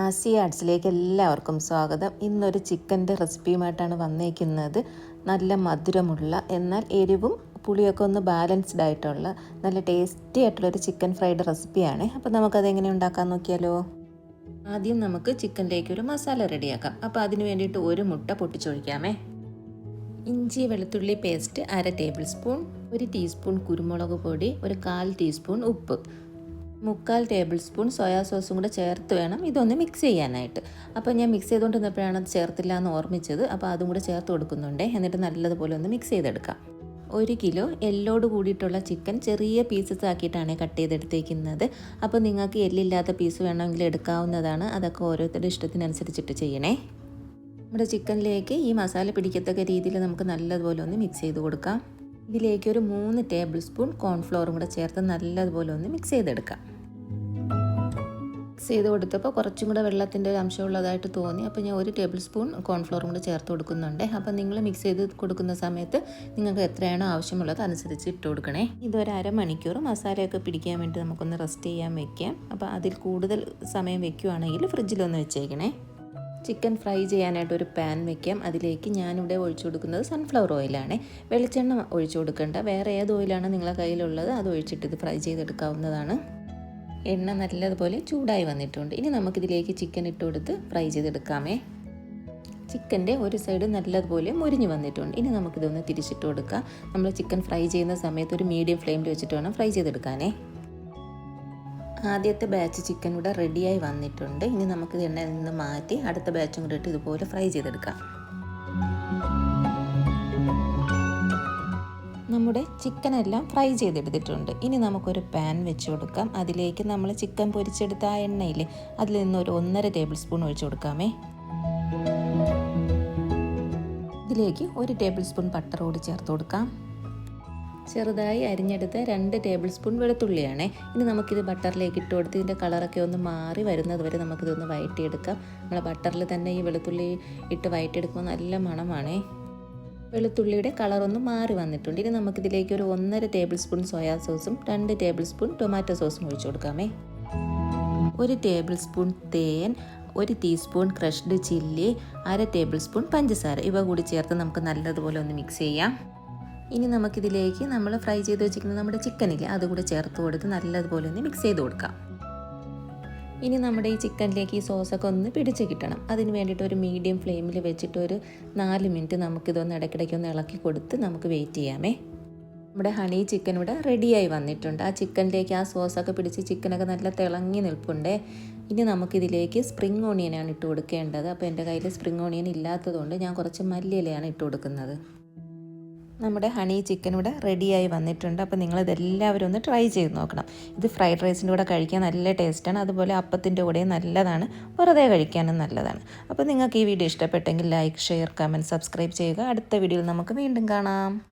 ആസി ആർട്സിലേക്ക് എല്ലാവർക്കും സ്വാഗതം. ഇന്നൊരു ചിക്കന്റെ റെസിപ്പിയുമായിട്ടാണ് വന്നേക്കുന്നത്. നല്ല മധുരമുള്ള എന്നാൽ എരിവും പുളിയൊക്കെ ഒന്ന് ബാലൻസ്ഡ് ആയിട്ടുള്ള നല്ല ടേസ്റ്റി ആയിട്ടുള്ളൊരു ചിക്കൻ ഫ്രൈഡ് റെസിപ്പിയാണ്. അപ്പോൾ നമുക്കത് എങ്ങനെ ഉണ്ടാക്കാൻ നോക്കിയാലോ? ആദ്യം നമുക്ക് ചിക്കനിലേക്ക് ഒരു മസാല റെഡിയാക്കാം. അപ്പോൾ അതിന് വേണ്ടിയിട്ട് ഒരു മുട്ട പൊട്ടിച്ചൊഴിക്കാമേ. ഇഞ്ചി വെളുത്തുള്ളി പേസ്റ്റ് അര ടേബിൾ സ്പൂൺ ഒരു ടീസ്പൂൺ കുരുമുളക് പൊടി ഒരു കാൽ ടീസ്പൂൺ ഉപ്പ്. മുക്കാൽ ടേബിൾ സ്പൂൺ സോയാ സോസും കൂടെ ചേർത്ത് വേണം ഇതൊന്ന് മിക്സ് ചെയ്യാനായിട്ട്. അപ്പോൾ ഞാൻ മിക്സ് ചെയ്തുകൊണ്ടിരുന്നപ്പോഴാണ് അത് ചേർത്തില്ല എന്ന് ഓർമ്മിച്ചത്. അപ്പോൾ അതും കൂടെ ചേർത്ത് കൊടുക്കുന്നുണ്ട്. എന്നിട്ട് നല്ലതുപോലെ ഒന്ന് മിക്സ് ചെയ്തെടുക്കാം. ഒരു കിലോ എല്ലോട് കൂടിയിട്ടുള്ള ചിക്കൻ ചെറിയ പീസസ് ആക്കിയിട്ടാണ് കട്ട് ചെയ്തെടുത്തേക്കുന്നത്. അപ്പോൾ നിങ്ങൾക്ക് എല്ലില്ലാത്ത പീസ് വേണമെങ്കിൽ എടുക്കാവുന്നതാണ്. അതൊക്കെ ഓരോരുത്തരുടെ ഇഷ്ടത്തിനനുസരിച്ചിട്ട് ചെയ്യണേ. നമ്മുടെ ചിക്കനിലേക്ക് ഈ മസാല പിടിക്കത്തക്ക രീതിയിൽ നമുക്ക് നല്ലതുപോലെ ഒന്ന് മിക്സ് ചെയ്ത് കൊടുക്കാം. ഇതിലേക്ക് ഒരു മൂന്ന് ടേബിൾ സ്പൂൺ കോൺഫ്ലോറും കൂടെ ചേർത്ത് നല്ലതുപോലെ ഒന്ന് മിക്സ് ചെയ്തെടുക്കാം. മിക്സ് ചെയ്ത് കൊടുത്തപ്പോൾ കുറച്ചും കൂടെ വെള്ളത്തിന്റെ ഒരു അംശമുള്ളതായിട്ട് തോന്നി. അപ്പോൾ ഞാൻ ഒരു ടേബിൾ സ്പൂൺ കോൺഫ്ലോറും കൂടെ ചേർത്ത് കൊടുക്കുന്നുണ്ട്. അപ്പോൾ നിങ്ങൾ മിക്സ് ചെയ്ത് കൊടുക്കുന്ന സമയത്ത് നിങ്ങൾക്ക് എത്രയാണോ ആവശ്യമുള്ളത് അനുസരിച്ച് ഇട്ട് കൊടുക്കണേ. ഇതൊരു അരമണിക്കൂർ മസാലയൊക്കെ പിടിക്കാൻ വേണ്ടി നമുക്കൊന്ന് റെസ്റ്റ് ചെയ്യാൻ വെക്കാം. അപ്പോൾ അതിൽ കൂടുതൽ സമയം വെക്കുകയാണെങ്കിൽ ഫ്രിഡ്ജിലൊന്ന് വെച്ചേക്കണേ. ചിക്കൻ ഫ്രൈ ചെയ്യാനായിട്ട് ഒരു പാൻ വെക്കാം. അതിലേക്ക് ഞാനിവിടെ ഒഴിച്ചു കൊടുക്കുന്നത് സൺഫ്ലവർ ഓയിലാണ് വെളിച്ചെണ്ണ ഒഴിച്ചു കൊടുക്കേണ്ട. വേറെ ഏത് ഓയിലാണ് നിങ്ങളുടെ കയ്യിലുള്ളത് അത് ഒഴിച്ചിട്ട് ഇത് ഫ്രൈ ചെയ്തെടുക്കാവുന്നതാണ്. എണ്ണ നല്ലതുപോലെ ചൂടായി വന്നിട്ടുണ്ട്. ഇനി നമുക്കിതിലേക്ക് ചിക്കൻ ഇട്ട് കൊടുത്ത് ഫ്രൈ ചെയ്തെടുക്കാമേ. ചിക്കന്റെ ഒരു സൈഡ് നല്ലതുപോലെ മുരിഞ്ഞ് വന്നിട്ടുണ്ട്. ഇനി നമുക്കിതൊന്ന് തിരിച്ചിട്ട് കൊടുക്കാം. നമ്മൾ ചിക്കൻ ഫ്രൈ ചെയ്യുന്ന സമയത്ത് ഒരു മീഡിയം ഫ്ലെയിമിൽ വെച്ചിട്ട് വേണം ഫ്രൈ ചെയ്തെടുക്കാനേ. ആദ്യത്തെ ബാച്ച് ചിക്കൻ ഇവിടെ റെഡിയായി വന്നിട്ടുണ്ട്. ഇനി നമുക്ക് ഇത് എണ്ണയിൽ നിന്ന് മാറ്റി അടുത്ത ബാച്ചും കൂടെ ഇട്ട് ഇതുപോലെ ഫ്രൈ ചെയ്തെടുക്കാം. നമ്മുടെ ചിക്കൻ എല്ലാം ഫ്രൈ ചെയ്തെടുത്തിട്ടുണ്ട്. ഇനി നമുക്കൊരു പാൻ വെച്ച് കൊടുക്കാം. അതിലേക്ക് നമ്മൾ ചിക്കൻ പൊരിച്ചെടുത്ത ആ എണ്ണയിൽ അതിൽ നിന്ന് ഒരു ഒന്നര ടേബിൾ സ്പൂൺ ഒഴിച്ചു കൊടുക്കാമേ. ഇതിലേക്ക് ഒരു ടേബിൾ സ്പൂൺ ബട്ടർ കൂടി ചേർത്ത് കൊടുക്കാം. ചെറുതായി അരിഞ്ഞെടുത്ത രണ്ട് ടേബിൾ സ്പൂൺ വെളുത്തുള്ളിയാണേ. ഇനി നമുക്കിത് ബട്ടറിലേക്ക് ഇട്ട് കൊടുത്ത് ഇതിന്റെ കളറൊക്കെ ഒന്ന് മാറി വരുന്നത് വരെ നമുക്കിതൊന്ന് വഴറ്റിയെടുക്കാം നമ്മൾ ബട്ടറിൽ തന്നെ ഈ വെളുത്തുള്ളി ഇട്ട് വഴറ്റിയെടുക്കുമ്പോൾ നല്ല മണമാണേ. വെളുത്തുള്ളിയുടെ കളറൊന്ന് മാറി വന്നിട്ടുണ്ട്. ഇനി നമുക്കിതിലേക്ക് ഒരു ഒന്നര ടേബിൾ സ്പൂൺ സോയാ സോസും രണ്ട് ടേബിൾ സ്പൂൺ ടൊമാറ്റോ സോസും ഒഴിച്ചു കൊടുക്കാമേ. ഒരു ടേബിൾ സ്പൂൺ തേൻ ഒരു ടീസ്പൂൺ ക്രഷ്ഡ് ചില്ലി അര ടേബിൾ സ്പൂൺ പഞ്ചസാര. ഇവ കൂടി ചേർത്ത് നമുക്ക് നല്ലതുപോലെ ഒന്ന് മിക്സ് ചെയ്യാം. ഇനി നമുക്കിതിലേക്ക് നമ്മൾ ഫ്രൈ ചെയ്ത് വെച്ചിരിക്കുന്ന നമ്മുടെ ചിക്കനില്ലേ അതുകൂടെ ചേർത്ത് കൊടുത്ത് നല്ലതുപോലെ ഒന്ന് മിക്സ് ചെയ്ത് കൊടുക്കാം. ഇനി നമ്മുടെ ഈ ചിക്കനിലേക്ക് ഈ സോസൊക്കെ ഒന്ന് പിടിച്ച് കിട്ടണം. അതിന് വേണ്ടിയിട്ട് ഒരു മീഡിയം ഫ്ലെയിമിൽ വെച്ചിട്ട് ഒരു നാല് മിനിറ്റ് നമുക്കിതൊന്ന് ഇടയ്ക്കിടയ്ക്ക് ഒന്ന് ഇളക്കി കൊടുത്ത് നമുക്ക് വെയിറ്റ് ചെയ്യാമേ. നമ്മുടെ ഹണി ചിക്കൻ ഇവിടെ റെഡിയായി വന്നിട്ടുണ്ട്. ആ ചിക്കനിലേക്ക് ആ സോസൊക്കെ പിടിച്ച് ചിക്കനൊക്കെ നല്ല തിളങ്ങി നിൽപ്പുണ്ടേ. ഇനി നമുക്കിതിലേക്ക് സ്പ്രിങ് ഓണിയനാണ് ഇട്ട് കൊടുക്കേണ്ടത്. അപ്പോൾ എന്റെ കയ്യിൽ സ്പ്രിങ് ഓണിയൻ ഇല്ലാത്തതുകൊണ്ട് ഞാൻ കുറച്ച് മല്ലിയിലയാണ് ഇട്ട് കൊടുക്കുന്നത്. നമ്മുടെ ഹണി ചിക്കൻ ഇവിടെ റെഡിയായി വന്നിട്ടുണ്ട്. അപ്പോൾ നിങ്ങളിതെല്ലാവരും ഒന്ന് ട്രൈ ചെയ്ത് നോക്കണം. ഇത് ഫ്രൈഡ് റൈസിന്റെ കൂടെ കഴിക്കാൻ നല്ല ടേസ്റ്റാണ് അതുപോലെ അപ്പത്തിന്റെ കൂടെയും നല്ലതാണ്. വെറുതെ കഴിക്കാനും നല്ലതാണ്. അപ്പോൾ നിങ്ങൾക്ക് ഈ വീഡിയോ ഇഷ്ടപ്പെട്ടെങ്കിൽ ലൈക്ക് ഷെയർ കമന്റ് സബ്സ്ക്രൈബ് ചെയ്യുക. അടുത്ത വീഡിയോയിൽ നമുക്ക് വീണ്ടും കാണാം.